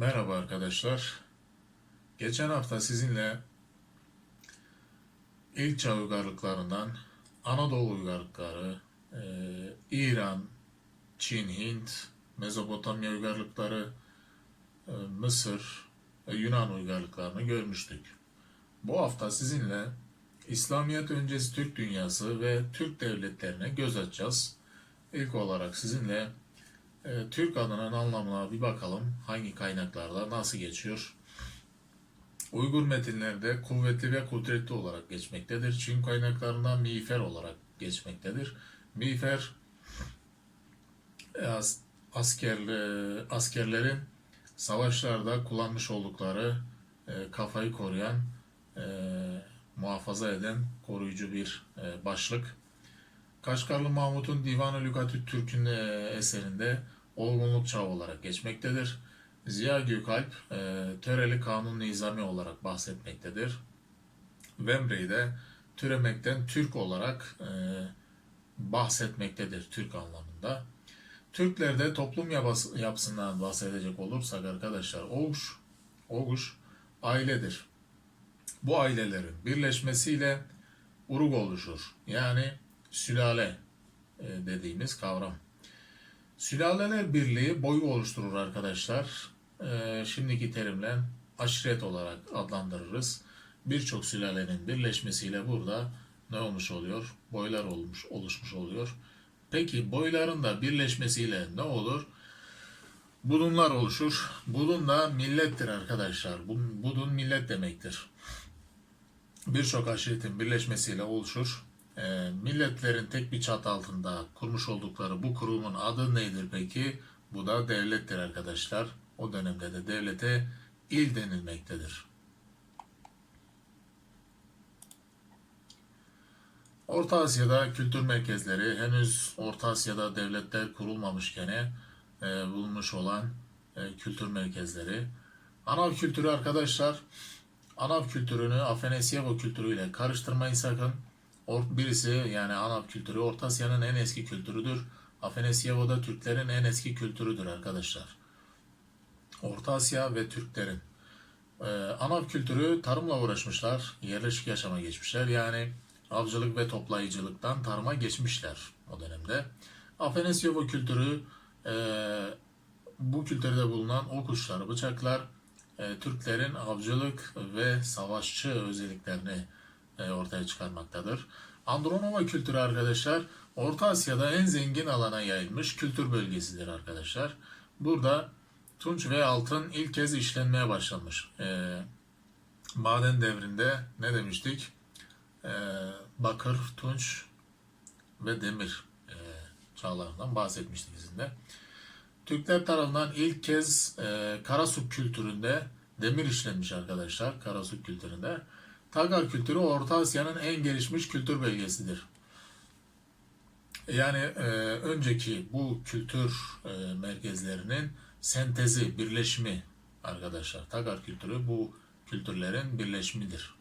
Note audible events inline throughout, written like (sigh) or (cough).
Merhaba arkadaşlar. Geçen hafta sizinle ilk çağ uygarlıklarından Anadolu uygarlıkları, e, İran, Çin, Hint, Mezopotamya uygarlıkları, e, Mısır, ve Yunan uygarlıklarını görmüştük. Bu hafta sizinle İslamiyet öncesi Türk dünyası ve Türk devletlerine göz atacağız. İlk olarak sizinle e, Türk adının anlamına bir bakalım. Hangi kaynaklarda nasıl geçiyor? Uygur metinlerde kuvvetli ve kudretli olarak geçmektedir. Çin kaynaklarında miğfer olarak geçmektedir. Miğfer e, as- askerli, askerlerin savaşlarda kullanmış oldukları e, kafayı koruyan, e, muhafaza eden koruyucu bir e, başlık. Kaşgarlı Mahmut'un Divan-ı Lügatü Türk'ün e, eserinde olgunluk çağı olarak geçmektedir. Ziya Gökalp e, töreli kanun nizami olarak bahsetmektedir. Vemrey de türemekten Türk olarak e, bahsetmektedir Türk anlamında. Türklerde toplum yapısı- yapısından bahsedecek olursak arkadaşlar Oğuş, Oğuş ailedir. Bu ailelerin birleşmesiyle uruk oluşur. Yani sülale e, dediğimiz kavram. Sülaleler birliği boyu oluşturur arkadaşlar. E, şimdiki terimle aşiret olarak adlandırırız. Birçok sülalenin birleşmesiyle burada ne olmuş oluyor? Boylar olmuş, oluşmuş oluyor. Peki boyların da birleşmesiyle ne olur? Budunlar oluşur. Budun da millettir arkadaşlar. Budun, millet demektir. Birçok aşiretin birleşmesiyle oluşur. Ee, milletlerin tek bir çatı altında kurmuş oldukları bu kurumun adı nedir peki? Bu da devlettir arkadaşlar. O dönemde de devlete il denilmektedir. Orta Asya'da kültür merkezleri henüz Orta Asya'da devletler kurulmamışken e, bulunmuş olan e, kültür merkezleri. Anav kültürü arkadaşlar, Anav kültürünü Afenesyevo kültürüyle karıştırmayın sakın. Birisi yani Anav kültürü Orta Asya'nın en eski kültürüdür. Afenesyevo da Türklerin en eski kültürüdür arkadaşlar. Orta Asya ve Türklerin. Ee, Anav kültürü tarımla uğraşmışlar, yerleşik yaşama geçmişler. Yani avcılık ve toplayıcılıktan tarıma geçmişler o dönemde. Afenesyevo kültürü e, bu kültürde bulunan o kuşlar, bıçaklar e, Türklerin avcılık ve savaşçı özelliklerini ortaya çıkarmaktadır. Andronova kültürü arkadaşlar Orta Asya'da en zengin alana yayılmış kültür bölgesidir arkadaşlar. Burada tunç ve altın ilk kez işlenmeye başlamış. E, maden devrinde ne demiştik? E, bakır, tunç ve demir e, çağlarından bahsetmiştik sizinle. Türkler tarafından ilk kez e, Karasuk kültüründe demir işlenmiş arkadaşlar. Karasuk kültüründe. Tagar kültürü Orta Asya'nın en gelişmiş kültür bölgesidir. Yani e, önceki bu kültür e, merkezlerinin sentezi, birleşimi arkadaşlar. Tagar kültürü bu kültürlerin birleşimidir.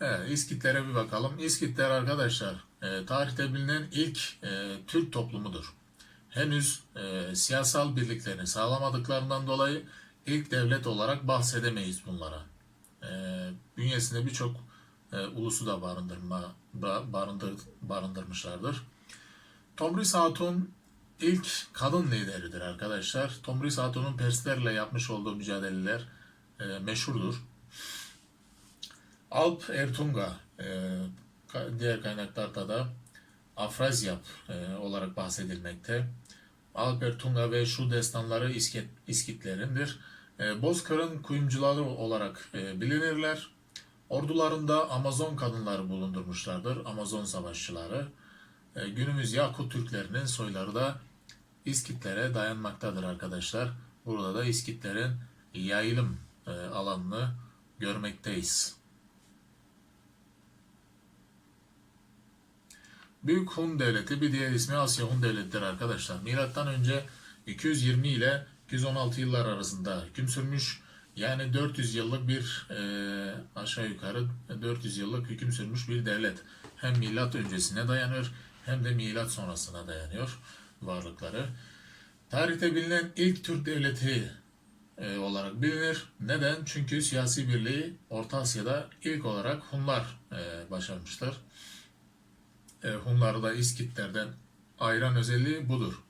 Evet, İskitlere bir bakalım. İskitler arkadaşlar e, tarihte bilinen ilk e, Türk toplumudur. Henüz e, siyasal birliklerini sağlamadıklarından dolayı ilk devlet olarak bahsedemeyiz bunlara. E, bünyesinde birçok e, ulusu da barındırma ba- barındır, barındırmışlardır. Tomris Hatun ilk kadın lideridir arkadaşlar. Tomris Hatun'un Perslerle yapmış olduğu mücadeleler e, meşhurdur. Alp Ertunga e, diğer kaynaklarda da Afrazyap e, olarak bahsedilmekte. Alp Ertunga ve şu destanları İskit, İskitlerindir. E, Bozkır'ın kuyumcuları olarak e, bilinirler. Ordularında Amazon kadınları bulundurmuşlardır. Amazon savaşçıları. E, günümüz Yakut Türklerinin soyları da İskitlere dayanmaktadır arkadaşlar. Burada da İskitlerin yayılım alanını görmekteyiz. Büyük Hun Devleti bir diğer ismi Asya Hun Devleti'dir arkadaşlar. Milattan önce 220 ile 216 yıllar arasında hüküm sürmüş. Yani 400 yıllık bir e, aşağı yukarı 400 yıllık hüküm sürmüş bir devlet. Hem milat öncesine dayanır hem de milat sonrasına dayanıyor varlıkları. Tarihte bilinen ilk Türk devleti e, olarak bilinir. Neden? Çünkü siyasi birliği Orta Asya'da ilk olarak Hunlar e, başarmıştır. E, Hunları da İskitlerden ayıran özelliği budur.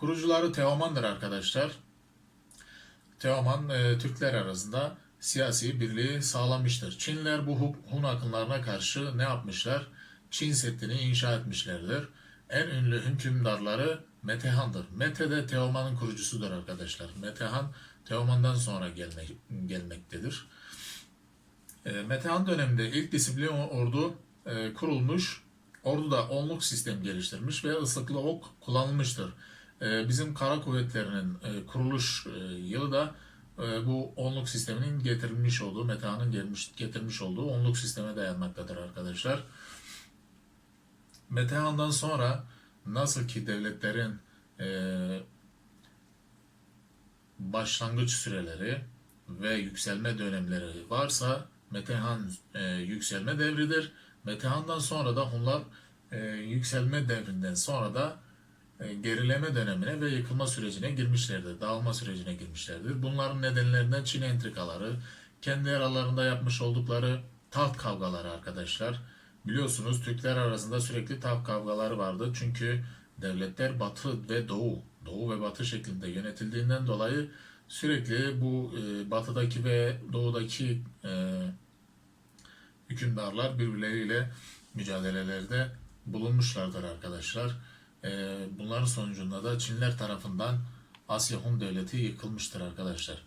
Kurucuları Teoman'dır arkadaşlar. Teoman e, Türkler arasında siyasi birliği sağlamıştır. Çinliler bu Hu- Hun akınlarına karşı ne yapmışlar? Çin Seddi'ni inşa etmişlerdir. En ünlü hükümdarları Metehan'dır. Mete de Teoman'ın kurucusudur arkadaşlar. Metehan Teoman'dan sonra gelmek, gelmektedir. E, Metehan döneminde ilk disiplin ordu e, kurulmuş. Orduda onluk sistem geliştirmiş ve ıslıklı ok kullanılmıştır. E, bizim kara kuvvetlerinin e, kuruluş e, yılı da e, bu onluk sisteminin getirilmiş olduğu, Metehan'ın gelmiş, getirmiş olduğu onluk sisteme dayanmaktadır arkadaşlar. Metehan'dan sonra nasıl ki devletlerin e, başlangıç süreleri ve yükselme dönemleri varsa Metehan e, yükselme devridir. Metehan'dan sonra da Hunlar e, yükselme devrinden sonra da gerileme dönemine ve yıkılma sürecine girmişlerdir. Dağılma sürecine girmişlerdir. Bunların nedenlerinden Çin entrikaları, kendi aralarında yapmış oldukları taht kavgaları arkadaşlar. Biliyorsunuz Türkler arasında sürekli taht kavgaları vardı. Çünkü devletler batı ve doğu, doğu ve batı şeklinde yönetildiğinden dolayı sürekli bu e, batıdaki ve doğudaki e, hükümdarlar birbirleriyle mücadelelerde bulunmuşlardır arkadaşlar. E, bunların sonucunda da Çinler tarafından Asya Hun Devleti yıkılmıştır arkadaşlar.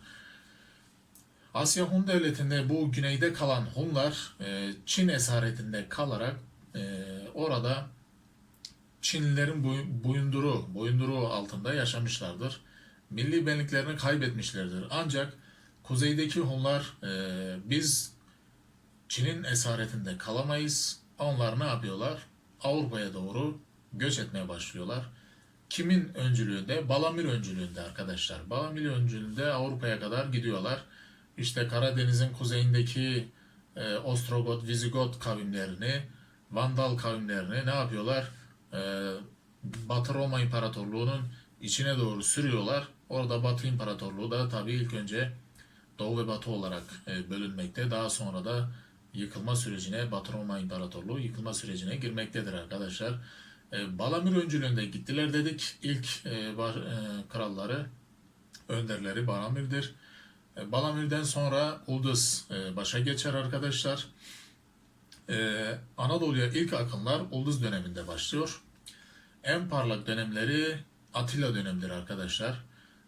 Asya Hun Devleti'nde bu güneyde kalan Hunlar e, Çin esaretinde kalarak e, orada Çinlilerin boy- boyunduru, boyunduru altında yaşamışlardır. Milli benliklerini kaybetmişlerdir. Ancak kuzeydeki Hunlar e, biz Çin'in esaretinde kalamayız. Onlar ne yapıyorlar? Avrupa'ya doğru göç etmeye başlıyorlar. Kimin öncülüğünde? Balamir öncülüğünde arkadaşlar. Balamir öncülüğünde Avrupa'ya kadar gidiyorlar. İşte Karadeniz'in kuzeyindeki e, Ostrogot, Visigot kavimlerini, Vandal kavimlerini ne yapıyorlar? E, Batı Roma İmparatorluğu'nun içine doğru sürüyorlar. Orada Batı İmparatorluğu da tabii ilk önce Doğu ve Batı olarak e, bölünmekte. Daha sonra da yıkılma sürecine, Batı Roma İmparatorluğu yıkılma sürecine girmektedir arkadaşlar. E, Balamir öncülüğünde gittiler dedik. İlk e, var, e, kralları, önderleri Balamir'dir. E, Balamir'den sonra Ulduz e, başa geçer arkadaşlar. E, Anadolu'ya ilk akınlar Ulduz döneminde başlıyor. En parlak dönemleri Atilla dönemidir arkadaşlar.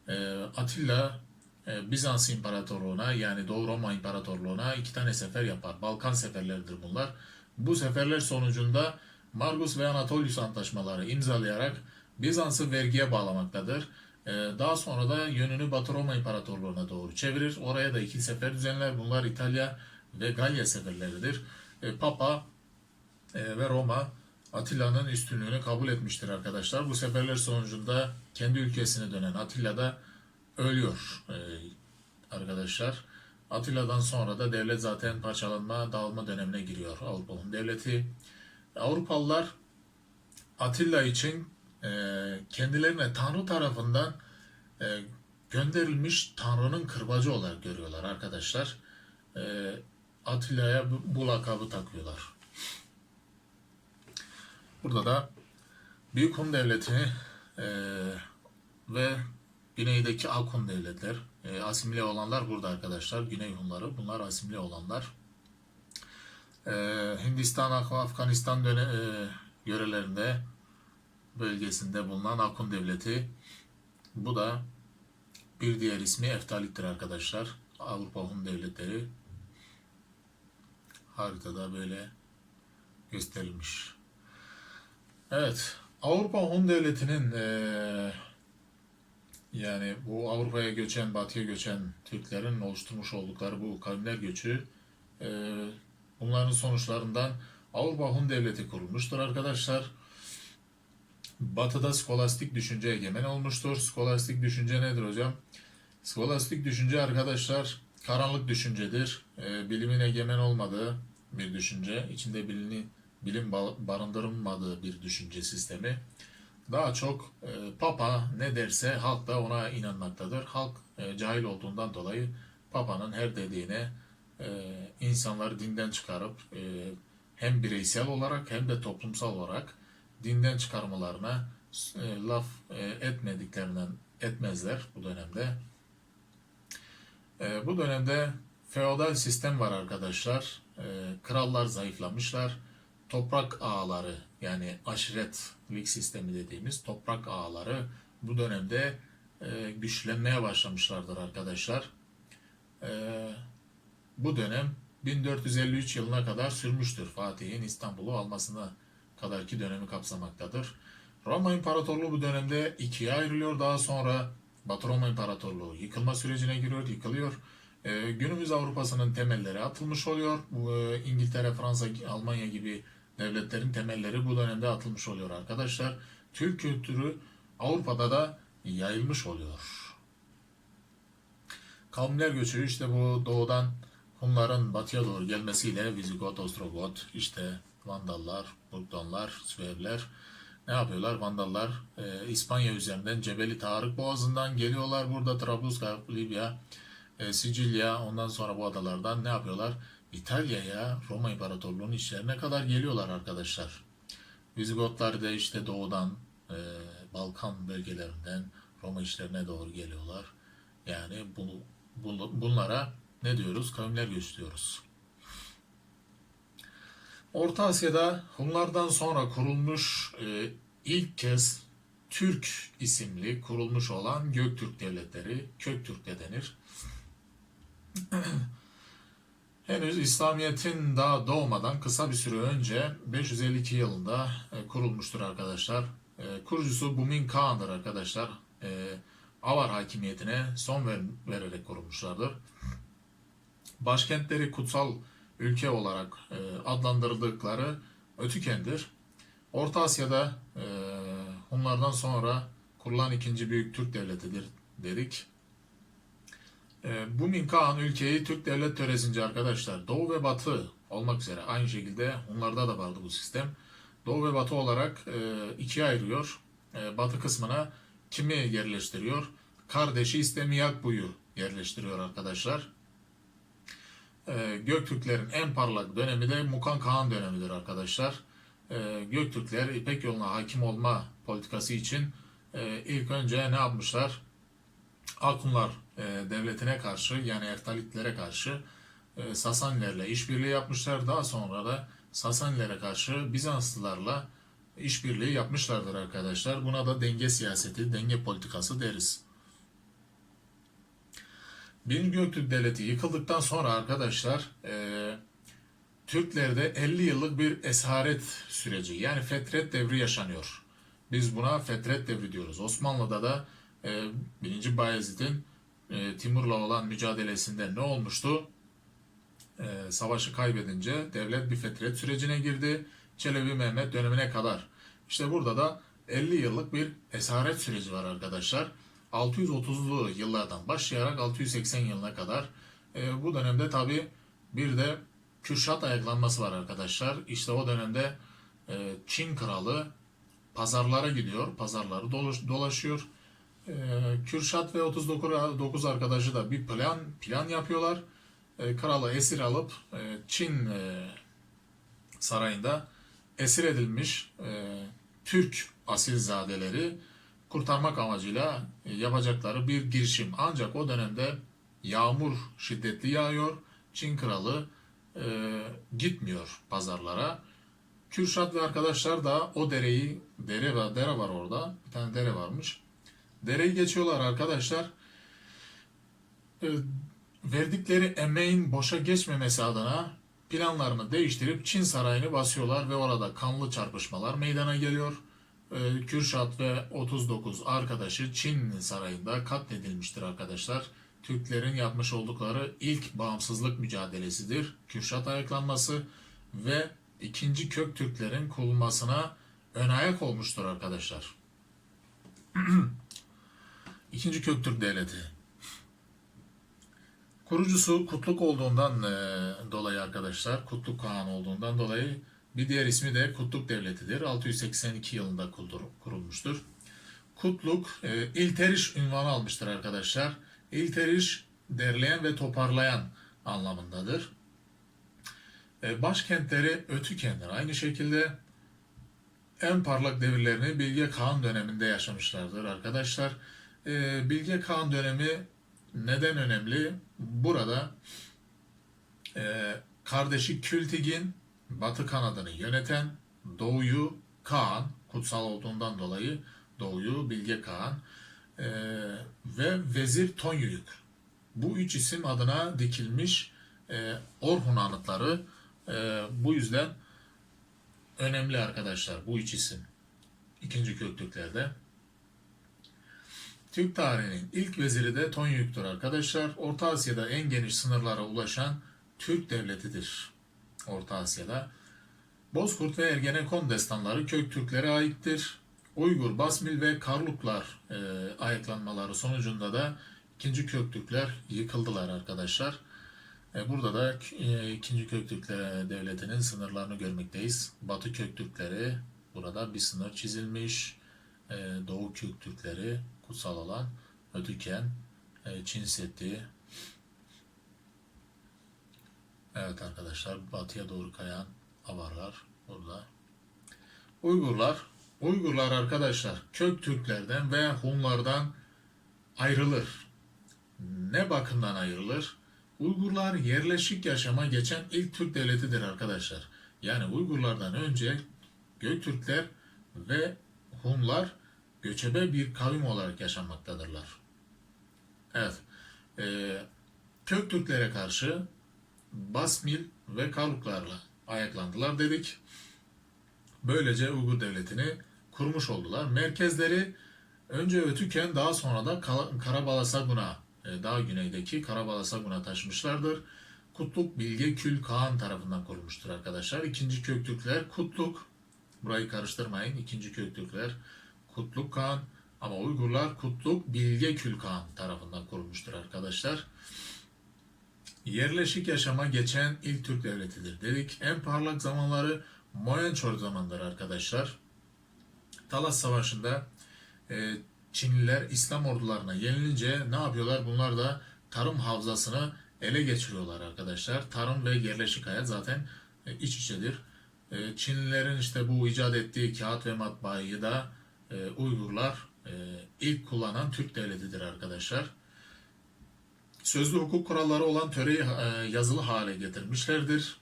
E, Atilla e, Bizans İmparatorluğu'na yani Doğu Roma İmparatorluğu'na iki tane sefer yapar. Balkan seferleridir bunlar. Bu seferler sonucunda Margus ve Anatolius antlaşmaları imzalayarak Bizans'ı vergiye bağlamaktadır. E, daha sonra da yönünü Batı Roma İmparatorluğu'na doğru çevirir. Oraya da iki sefer düzenler. Bunlar İtalya ve Galya seferleridir. E, Papa e, ve Roma Atilla'nın üstünlüğünü kabul etmiştir arkadaşlar. Bu seferler sonucunda kendi ülkesine dönen Atilla da ölüyor e, arkadaşlar. Atilla'dan sonra da devlet zaten parçalanma, dağılma dönemine giriyor Avrupa Hun Devleti. Avrupalılar Atilla için e, kendilerine Tanrı tarafından e, gönderilmiş Tanrı'nın kırbacı olarak görüyorlar arkadaşlar. E, Atilla'ya bu, bu lakabı takıyorlar. Burada da Büyük Hun Devleti e, ve güneydeki Ak Hun devletler, e, asimile olanlar burada arkadaşlar. Güney Hunları, bunlar asimile olanlar. E, Hindistan, Af- Afganistan döne, e, yörelerinde, bölgesinde bulunan Ak Hun Devleti. Bu da bir diğer ismi Eftalik'tir arkadaşlar. Avrupa Hun Devletleri haritada böyle gösterilmiş. Evet, Avrupa Hun Devleti'nin eee, yani bu Avrupa'ya göçen, Batı'ya göçen Türklerin oluşturmuş oldukları bu kavimler göçü eee, bunların sonuçlarından Avrupa Hun Devleti kurulmuştur arkadaşlar. Batı'da skolastik düşünce egemen olmuştur. Skolastik düşünce nedir hocam? Skolastik düşünce arkadaşlar karanlık düşüncedir. Eee, bilimin egemen olmadığı bir düşünce. içinde bilini, bilim ba- barındırılmadığı bir düşünce sistemi. daha çok e, Papa ne derse halk da ona inanmaktadır. Halk e, cahil olduğundan dolayı Papa'nın her dediğine e, insanları dinden çıkarıp e, hem bireysel olarak hem de toplumsal olarak dinden çıkarmalarına e, laf e, etmediklerinden etmezler bu dönemde. Bu dönemde feodal sistem var arkadaşlar. Krallar zayıflamışlar. Toprak ağaları yani aşiretlik sistemi dediğimiz toprak ağaları bu dönemde güçlenmeye başlamışlardır arkadaşlar. E, bu dönem 1453 yılına kadar sürmüştür. Fatih'in İstanbul'u almasına kadarki dönemi kapsamaktadır. Roma İmparatorluğu bu dönemde ikiye ayrılıyor. Daha sonra Batı Roma İmparatorluğu yıkılma sürecine giriyor, yıkılıyor. Ee, günümüz Avrupa'sının temelleri atılmış oluyor. Bu, e, İngiltere, Fransa, Almanya gibi devletlerin temelleri bu dönemde atılmış oluyor arkadaşlar. Türk kültürü Avrupa'da da yayılmış oluyor. Kavimler göçü işte bu doğudan Hunların batıya doğru gelmesiyle Visigot, Ostrogot, işte Vandallar, Burgdonlar, Süevler ne yapıyorlar? Vandallar e, İspanya üzerinden Cebeli Tarık Boğazı'ndan geliyorlar. Burada Trablusgarp, Libya, e, Sicilya ondan sonra bu adalardan ne yapıyorlar? İtalya'ya Roma İmparatorluğu'nun içlerine kadar geliyorlar arkadaşlar. Vizigotlar da işte doğudan e, Balkan bölgelerinden Roma işlerine doğru geliyorlar. Yani bu, bu- bunlara ne diyoruz? Kavimler göçü diyoruz. Orta Asya'da Hunlardan sonra kurulmuş e, ilk kez Türk isimli kurulmuş olan Göktürk devletleri, Köktürk de denir. (clears throat) Henüz İslamiyet'in daha doğmadan kısa bir süre önce 552 yılında e, kurulmuştur arkadaşlar. E, kurucusu Bumin Kağan'dır arkadaşlar. E, Avar hakimiyetine son ver- vererek kurulmuşlardır. Başkentleri kutsal ülke olarak e, adlandırıldıkları Ötüken'dir. Orta Asya'da e, Hunlardan sonra kurulan ikinci büyük Türk devletidir dedik. E, bu Minkaan ülkeyi Türk devlet töresince arkadaşlar Doğu ve Batı olmak üzere aynı şekilde Hunlarda da vardı bu sistem. Doğu ve Batı olarak e, ikiye ayırıyor. E, batı kısmına kimi yerleştiriyor? Kardeşi İstemiyakbu'yu yerleştiriyor arkadaşlar. E, Göktürklerin en parlak dönemi de Mukan Kağan dönemidir arkadaşlar. E, Göktürkler İpek yoluna hakim olma politikası için e, ilk önce ne yapmışlar? Akunlar e, devletine karşı yani Eftalitlere karşı e, Sasanilerle işbirliği yapmışlar. Daha sonra da Sasanilere karşı Bizanslılarla işbirliği yapmışlardır arkadaşlar. Buna da denge siyaseti, denge politikası deriz. Birinci Göktürk Devleti yıkıldıktan sonra arkadaşlar e, Türklerde 50 yıllık bir esaret süreci yani fetret devri yaşanıyor. Biz buna fetret devri diyoruz. Osmanlı'da da e, 1. Bayezid'in e, Timur'la olan mücadelesinde ne olmuştu? E, savaşı kaybedince devlet bir fetret sürecine girdi. Çelebi Mehmet dönemine kadar. İşte burada da 50 yıllık bir esaret süreci var arkadaşlar. 630'lu yıllardan başlayarak 680 yılına kadar. E, bu dönemde tabi bir de Kürşat ayaklanması var arkadaşlar. İşte o dönemde e, Çin kralı pazarlara gidiyor. Pazarları dolaş- dolaşıyor. E, Kürşat ve 39 arkadaşı da bir plan plan yapıyorlar. E, kralı esir alıp e, Çin e, sarayında esir edilmiş e, Türk asilzadeleri kurtarmak amacıyla e, yapacakları bir girişim. Ancak o dönemde yağmur şiddetli yağıyor. Çin kralı e, gitmiyor pazarlara. Kürşat ve arkadaşlar da o dereyi, dere var, dere var orada. Bir tane dere varmış. Dereyi geçiyorlar arkadaşlar. E, verdikleri emeğin boşa geçmemesi adına planlarını değiştirip Çin sarayını basıyorlar ve orada kanlı çarpışmalar meydana geliyor. Ee, Kürşat ve 39 arkadaşı Çin sarayında katledilmiştir arkadaşlar. Türklerin yapmış oldukları ilk bağımsızlık mücadelesidir. Kürşat ayaklanması ve ikinci kök Türklerin kurulmasına ön ayak olmuştur arkadaşlar. (clears throat) İkinci Köktürk Devleti. Kurucusu Kutluk olduğundan e, dolayı arkadaşlar, Kutluk Kağan olduğundan dolayı Bir diğer ismi de Kutluk Devleti'dir. 682 yılında kurulmuştur. Kutluk e, İlteriş ünvanı almıştır arkadaşlar. İlteriş derleyen ve toparlayan anlamındadır. E, başkentleri Ötüken'dir. Aynı şekilde en parlak devirlerini Bilge Kağan döneminde yaşamışlardır arkadaşlar. E, Bilge Kağan dönemi neden önemli? Burada e, kardeşi Kültigin batı kanadını yöneten Doğu'yu Kaan, kutsal olduğundan dolayı Doğu'yu Bilge Kağan e, ve Vezir Tonyuyuk. Bu üç isim adına dikilmiş e, Orhun anıtları e, bu yüzden önemli arkadaşlar bu üç isim. İkinci Göktürklerde. Türk tarihinin ilk veziri de Tonyuk'tur arkadaşlar. Orta Asya'da en geniş sınırlara ulaşan Türk devletidir. Orta Asya'da. Bozkurt ve Ergenekon destanları Köktürklere aittir. Uygur, Basmil ve Karluklar e, ayaklanmaları sonucunda da ikinci Köktürkler yıkıldılar arkadaşlar. E, burada da e, ikinci Köktürkler devletinin sınırlarını görmekteyiz. Batı Köktürkleri burada bir sınır çizilmiş. E, Doğu Köktürkleri kutsal olan Ötüken, e, Çin Seddi. Evet arkadaşlar batıya doğru kayan avarlar burada. Uygurlar, Uygurlar arkadaşlar kök Türklerden veya Hunlardan ayrılır. Ne bakımdan ayrılır? Uygurlar yerleşik yaşama geçen ilk Türk devletidir arkadaşlar. Yani Uygurlardan önce Göktürkler ve Hunlar göçebe bir kavim olarak yaşamaktadırlar. Evet, e, Köktürklere karşı Basmil ve Karluklarla ayaklandılar dedik. Böylece Uygur Devleti'ni kurmuş oldular. Merkezleri önce Ötüken daha sonra da Karabalasagun'a, e, daha güneydeki Karabalasagun'a taşımışlardır. Kutluk Bilge Kül Kağan tarafından kurulmuştur arkadaşlar. İkinci Köktürkler Kutluk, burayı karıştırmayın. İkinci Köktürkler Kutluk Kağan ama Uygurlar Kutluk Bilge Kül Kağan tarafından kurulmuştur arkadaşlar. Yerleşik yaşama geçen ilk Türk devletidir dedik. En parlak zamanları Moyençor zamandır arkadaşlar. Talas Savaşı'nda e, Çinliler İslam ordularına yenilince ne yapıyorlar? Bunlar da tarım havzasını ele geçiriyorlar arkadaşlar. Tarım ve yerleşik hayat zaten e, iç içedir. E, Çinlilerin işte bu icat ettiği kağıt ve matbaayı da e, Uygurlar e, ilk kullanan Türk devletidir arkadaşlar. Sözlü hukuk kuralları olan töreyi e, yazılı hale getirmişlerdir.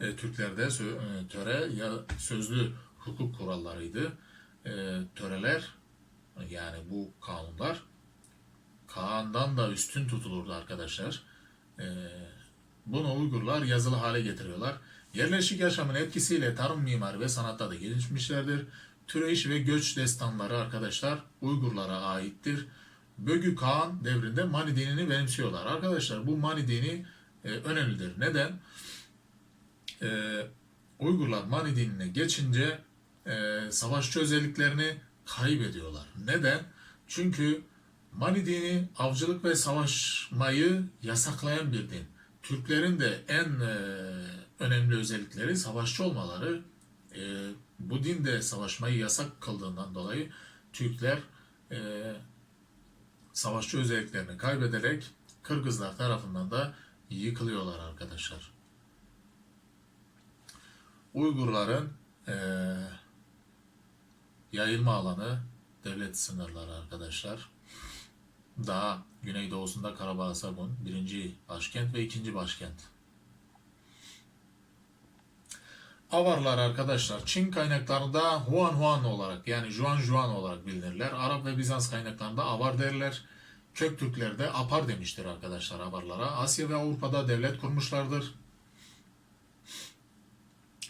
E, Türklerde e, töre ya sözlü hukuk kurallarıydı. Töreler yani bu kanunlar Kaan'dan da üstün tutulurdu arkadaşlar. E, bunu Uygurlar yazılı hale getiriyorlar. Yerleşik yaşamın etkisiyle tarım mimari ve sanatta da gelişmişlerdir. Türeyiş ve göç destanları arkadaşlar Uygurlara aittir. Bögü Kağan devrinde Mani dinini benimsiyorlar. Arkadaşlar bu Mani dini e, önemlidir. Neden? E, Uygurlar Mani dinine geçince e, savaşçı özelliklerini kaybediyorlar. Neden? Çünkü Mani dini avcılık ve savaşmayı yasaklayan bir din. Türklerin de en e, önemli özellikleri savaşçı olmaları. E, bu din de savaşmayı yasak kıldığından dolayı Türkler e, savaşçı özelliklerini kaybederek Kırgızlar tarafından da yıkılıyorlar arkadaşlar. Uygurların eee, yayılma alanı devlet sınırları arkadaşlar. Daha güneydoğusunda Karabağ-Sagun birinci başkent ve ikinci başkent. Avarlar arkadaşlar Çin kaynaklarında Huan Huan olarak yani Juan Juan olarak bilinirler. Arap ve Bizans kaynaklarında Avar derler. Köktürkler de Apar demiştir arkadaşlar Avarlara. Asya ve Avrupa'da devlet kurmuşlardır.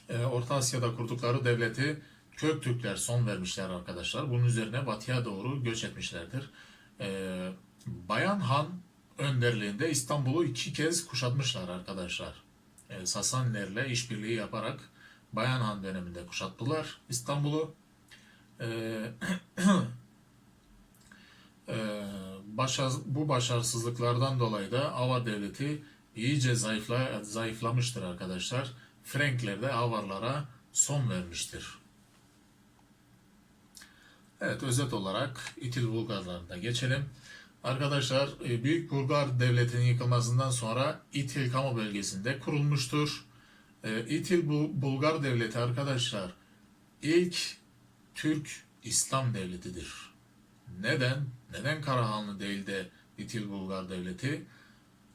Ee, Orta Asya'da kurdukları devleti Köktürkler son vermişler arkadaşlar. Bunun üzerine batıya doğru göç etmişlerdir. Ee, Bayan Han önderliğinde İstanbul'u iki kez kuşatmışlar arkadaşlar. Ee, Sasanilerle işbirliği yaparak Bayan Han döneminde kuşattılar İstanbul'u. Ee, Ee, (clears throat) başa- bu başarısızlıklardan dolayı da Ava devleti iyice zayıfla, zayıflamıştır arkadaşlar. Frankler de Avarlara son vermiştir. Evet özet olarak İtil Bulgarlarına geçelim. Arkadaşlar e, Büyük Bulgar Devleti'nin yıkılmasından sonra İtil kamu bölgesinde kurulmuştur. E, İtil Bu- Bulgar Devleti arkadaşlar ilk Türk İslam devletidir. Neden? Neden Karahanlı değil de İtil Bulgar Devleti?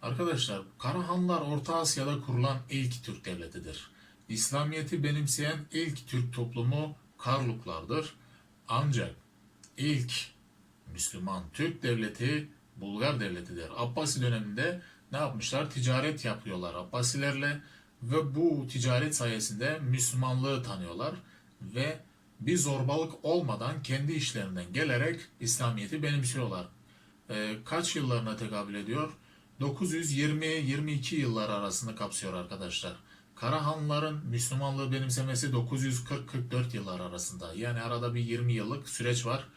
Arkadaşlar Karahanlılar Orta Asya'da kurulan ilk Türk devletidir. İslamiyet'i benimseyen ilk Türk toplumu Karluklardır. Ancak ilk Müslüman Türk devleti Bulgar devletidir. Abbasi döneminde ne yapmışlar? Ticaret yapıyorlar Abbasilerle ve bu ticaret sayesinde Müslümanlığı tanıyorlar ve bir zorbalık olmadan kendi işlerinden gelerek İslamiyet'i benimsiyorlar. Ee, kaç yıllarına tekabül ediyor? 920-22 yıllar arasında kapsıyor arkadaşlar. Karahanlıların Müslümanlığı benimsemesi 940-44 yıllar arasında. Yani arada bir 20 yıllık süreç var.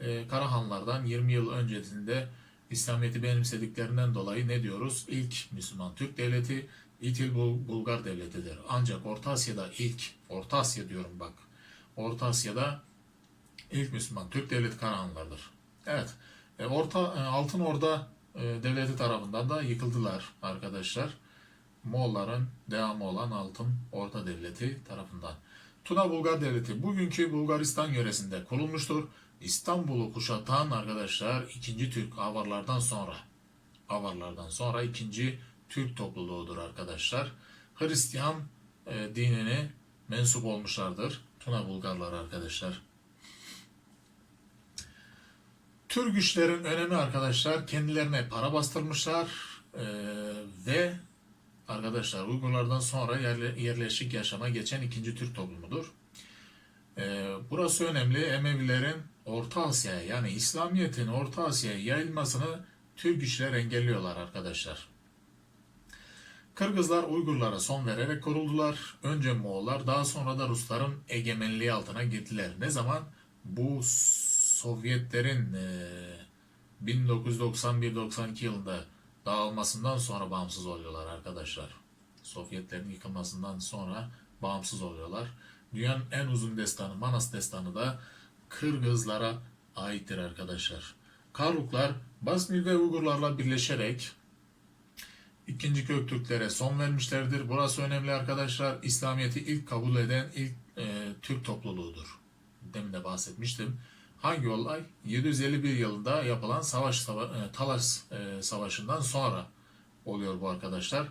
Ee, Karahanlardan 20 yıl öncesinde İslamiyet'i benimsediklerinden dolayı ne diyoruz? İlk Müslüman Türk devleti İtil Bul- Bulgar devletidir. Ancak Orta Asya'da ilk, Orta Asya diyorum bak, Orta Asya'da ilk Müslüman Türk devleti Karahanlılardır. Evet, e, Orta e, Altın Orda e, devleti tarafından da yıkıldılar arkadaşlar. Moğolların devamı olan Altın Orta Devleti tarafından. Tuna Bulgar Devleti bugünkü Bulgaristan yöresinde kurulmuştur. İstanbul'u kuşatan arkadaşlar ikinci Türk Avarlardan sonra Avarlardan sonra ikinci Türk topluluğudur arkadaşlar. Hristiyan e, dinine mensup olmuşlardır. Tuna Bulgarlar arkadaşlar. Türk güçlerin önemi arkadaşlar kendilerine para bastırmışlar e, ve arkadaşlar Uygurlardan sonra yerle, yerleşik yaşama geçen ikinci Türk toplumudur. E, burası önemli. Emevilerin Orta Asya'ya yani İslamiyet'in Orta Asya'ya yayılmasını Türk güçler engelliyorlar arkadaşlar. Kırgızlar Uygurlara son vererek kuruldular. Önce Moğollar daha sonra da Rusların egemenliği altına girdiler. Ne zaman? Bu Sovyetlerin e, 1991-92 yılında dağılmasından sonra bağımsız oluyorlar arkadaşlar. Sovyetlerin yıkılmasından sonra bağımsız oluyorlar. Dünyanın en uzun destanı Manas destanı da Kırgızlara aittir arkadaşlar. Karluklar Basmi ve Uygurlarla birleşerek İkinci Göktürklere son vermişlerdir. Burası önemli arkadaşlar. İslamiyet'i ilk kabul eden ilk e, Türk topluluğudur. Demin de bahsetmiştim. Hangi olay? 751 yılında yapılan savaş sava- e, Talas e, Savaşı'ndan sonra oluyor bu arkadaşlar.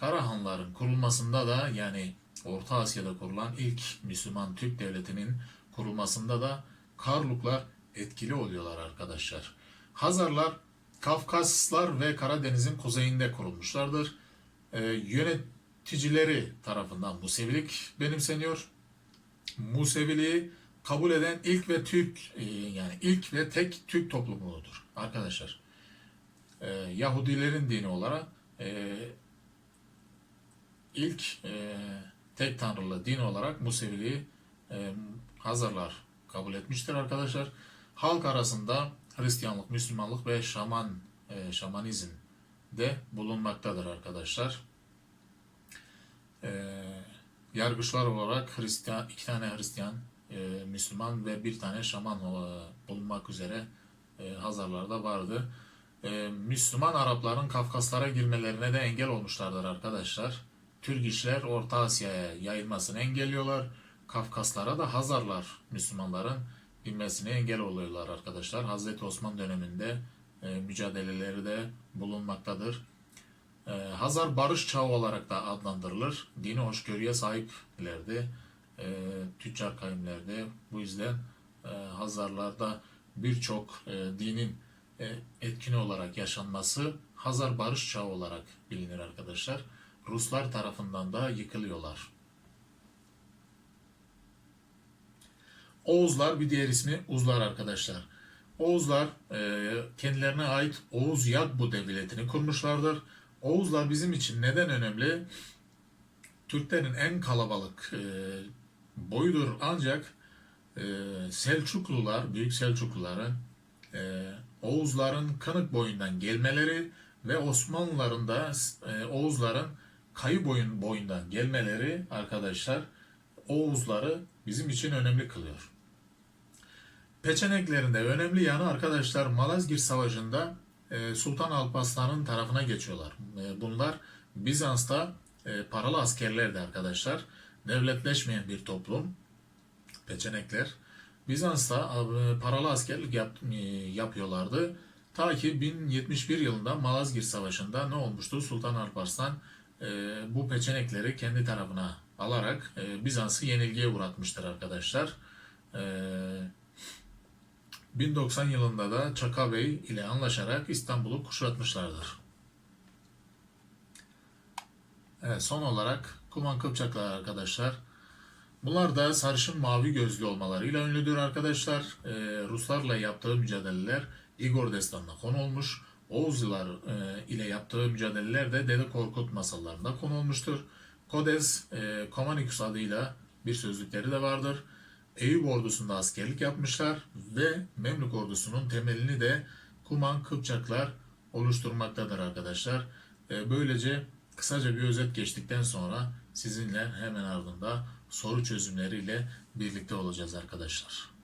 Karahanların kurulmasında da yani Orta Asya'da kurulan ilk Müslüman Türk devletinin kurulmasında da Karluklar etkili oluyorlar arkadaşlar. Hazarlar Kafkaslar ve Karadeniz'in kuzeyinde kurulmuşlardır. Ee, yöneticileri tarafından Musevilik benimseniyor. Museviliği kabul eden ilk ve Türk e, yani ilk ve tek Türk toplumudur arkadaşlar. Ee, Yahudilerin dini olarak e, ilk e, tek tanrılı din olarak Museviliği e, Hazarlar kabul etmiştir arkadaşlar. Halk arasında Hristiyanlık, Müslümanlık ve şaman e, şamanizm de bulunmaktadır arkadaşlar. E, yargıçlar olarak Hristiyan iki tane Hristiyan, e, Müslüman ve bir tane şaman e, bulunmak üzere e, Hazarlarda vardı. E, Müslüman Arapların Kafkaslara girmelerine de engel olmuşlardır arkadaşlar. Türk işler Orta Asya'ya yayılmasını engelliyorlar. Kafkaslara da Hazarlar Müslümanların inmesine engel oluyorlar arkadaşlar. Hazreti Osman döneminde e, mücadeleleri de bulunmaktadır. E, Hazar barış çağı olarak da adlandırılır. Dini hoşgörüye sahiplerdi. E, tüccar kavimlerdi. Bu yüzden e, Hazarlarda birçok e, dinin e, etkin olarak yaşanması Hazar barış çağı olarak bilinir arkadaşlar. Ruslar tarafından da yıkılıyorlar. Oğuzlar bir diğer ismi Uzlar arkadaşlar. Oğuzlar e, kendilerine ait Oğuz Yagbu devletini kurmuşlardır. Oğuzlar bizim için neden önemli? Türklerin en kalabalık e, boyudur ancak e, Selçuklular, Büyük Selçukluların e, Oğuzların Kınık boyundan gelmeleri ve Osmanlıların da e, Oğuzların kayı boyun boyundan gelmeleri arkadaşlar Oğuzları bizim için önemli kılıyor. Peçeneklerinde önemli yanı arkadaşlar Malazgirt Savaşı'nda e, Sultan Alparslan'ın tarafına geçiyorlar. E, bunlar Bizans'ta e, paralı askerlerdi arkadaşlar. Devletleşmeyen bir toplum. Peçenekler. Bizans'ta paralı askerlik yap- yapıyorlardı. Ta ki 1071 yılında Malazgirt Savaşı'nda ne olmuştu? Sultan Alparslan bu peçenekleri kendi tarafına alarak Bizans'ı yenilgiye uğratmıştır arkadaşlar. E, 1090 yılında da Çaka Bey ile anlaşarak İstanbul'u kuşatmışlardır. Evet, son olarak Kuman Kıpçaklar arkadaşlar. Bunlar da sarışın mavi gözlü olmalarıyla ünlüdür arkadaşlar. Ee, Ruslarla yaptığı mücadeleler Igor Destanı'na konu olmuş. Oğuzlular e, ile yaptığı mücadeleler de Dede Korkut masallarında konu olmuştur. Kodes e, Komanikus adıyla bir sözlükleri de vardır. Eyüp ordusunda askerlik yapmışlar ve Memlük ordusunun temelini de Kuman Kıpçaklar oluşturmaktadır arkadaşlar. E, Böylece kısaca bir özet geçtikten sonra sizinle hemen ardında soru çözümleriyle birlikte olacağız arkadaşlar.